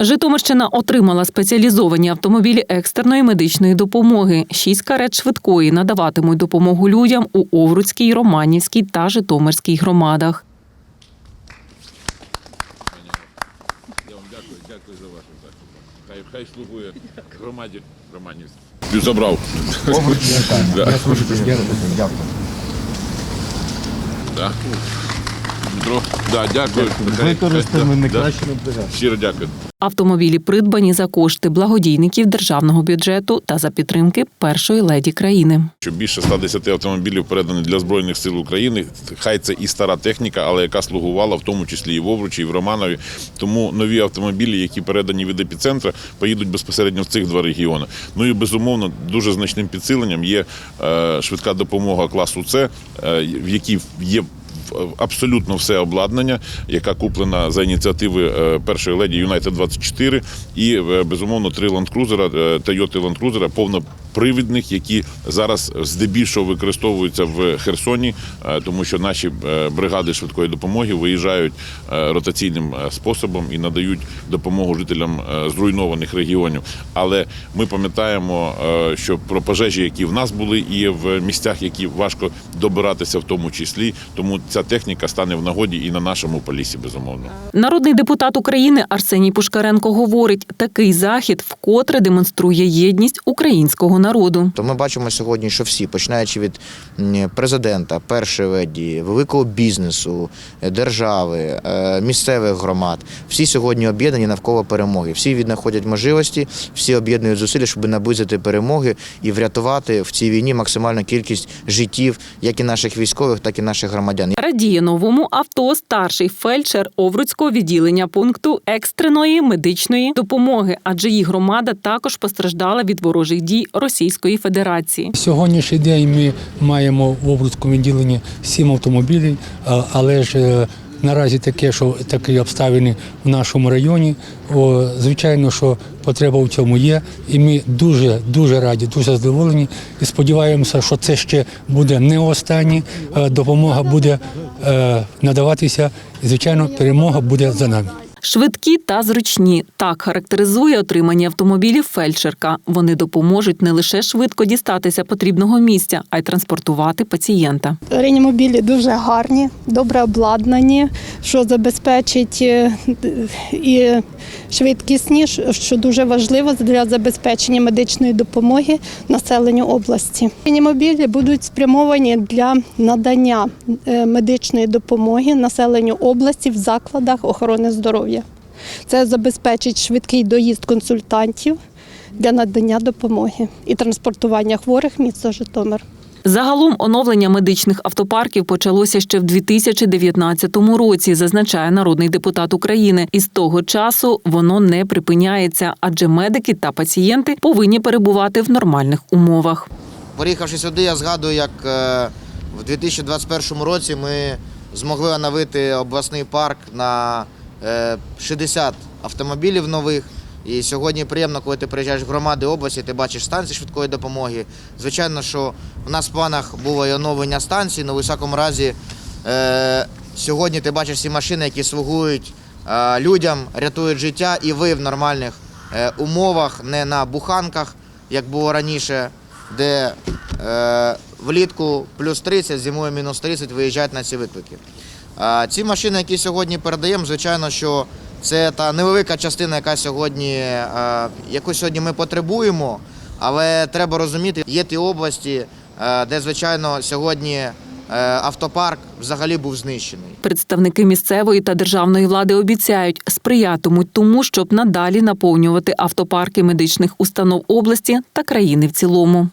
Житомирщина отримала спеціалізовані автомобілі екстреної медичної допомоги. Шість карет швидкої надаватимуть допомогу людям у Овруцькій, Романівській та Житомирській громадах. Я вам дякую, дякую за вашу захист. Хай, хай слугує громаді Романівській. Забрав. Дмитро, да, дякую. Використаємо. Щиро дякую. Автомобілі придбані за кошти благодійників державного бюджету та за підтримки першої леді країни. Що більше 110 автомобілів передані для Збройних сил України. Хай це і стара техніка, але яка слугувала в тому числі і в Овручі, і в Романові. Тому нові автомобілі, які передані від епіцентра, поїдуть безпосередньо в цих два регіони. Ну і безумовно, дуже значним підсиленням є е, швидка допомога класу С, е, в якій є абсолютно все обладнання, яка куплена за ініціативи е, першої леді United 24 і е, безумовно три ландкрузера Toyota Land Cruiser повнопривідних, які зараз здебільшого використовуються в Херсоні, е, тому що наші е, бригади швидкої допомоги виїжджають е, ротаційним способом і надають допомогу жителям зруйнованих регіонів. Але ми пам'ятаємо, що про пожежі, які в нас були, і в місцях, які важко добиратися, в тому числі, тому ця техніка стане в нагоді і на нашому полісі, безумовно. Народний депутат України Арсеній Пушкаренко говорить, такий захід вкотре демонструє єдність українського народу. То ми бачимо сьогодні, що всі, починаючи від президента, першої леді, великого бізнесу, держави, е, місцевих громад, всі сьогодні об'єднані навколо перемоги. Всі віднаходять можливості, всі об'єднують зусилля, щоб наблизити перемоги і врятувати в цій війні максимальну кількість життів, як і наших військових, так і наших громадян. Радіє новому авто старший фельдшер Овруцького відділення пункту екстреної медичної допомоги, адже їх громада також постраждала від ворожих дій Російської Федерації. Сьогоднішній день ми маємо в Обрудському відділенні сім автомобілів, але ж е, наразі таке, що такі обставини в нашому районі. О, звичайно, що потреба в цьому є, і ми дуже дуже раді, дуже задоволені і сподіваємося, що це ще буде не останнє. е, Допомога буде е, надаватися, і звичайно, перемога буде за нами. Швидкі та зручні так характеризує отримані автомобілі фельдшерка. Вони допоможуть не лише швидко дістатися потрібного місця, а й транспортувати пацієнта. Реанімобілі дуже гарні, добре обладнані, що забезпечить е, і швидкісні, що дуже важливо для забезпечення медичної допомоги населенню області. Реанімобілі будуть спрямовані для надання е, медичної допомоги населенню області в закладах охорони здоров'я. Це забезпечить швидкий доїзд консультантів для надання допомоги і транспортування хворих в місто Житомир. Загалом оновлення медичних автопарків почалося ще в 2019 році, зазначає народний депутат України. І з того часу воно не припиняється, адже медики та пацієнти повинні перебувати в нормальних умовах. Приїхавши сюди, я згадую, як е, в 2021 році ми змогли оновити обласний парк на 60 автомобілів нових. І сьогодні приємно, коли ти приїжджаєш в громади області, ти бачиш станції швидкої допомоги. Звичайно, що у нас в планах було і оновлення станцій, але в високому разі е, сьогодні ти бачиш всі машини, які слугують е, людям, рятують життя, і ви в нормальних е, умовах, не на буханках, як було раніше, де е, влітку плюс 30, зимою мінус 30 виїжджають на ці виклики. Ці машини, які сьогодні передаємо, звичайно, що це та невелика частина, яка сьогодні, яку сьогодні ми потребуємо, але треба розуміти, є ті області, де, звичайно, сьогодні е, автопарк взагалі був знищений. Представники місцевої та державної влади обіцяють, сприятимуть тому, щоб надалі наповнювати автопарки медичних установ області та країни в цілому.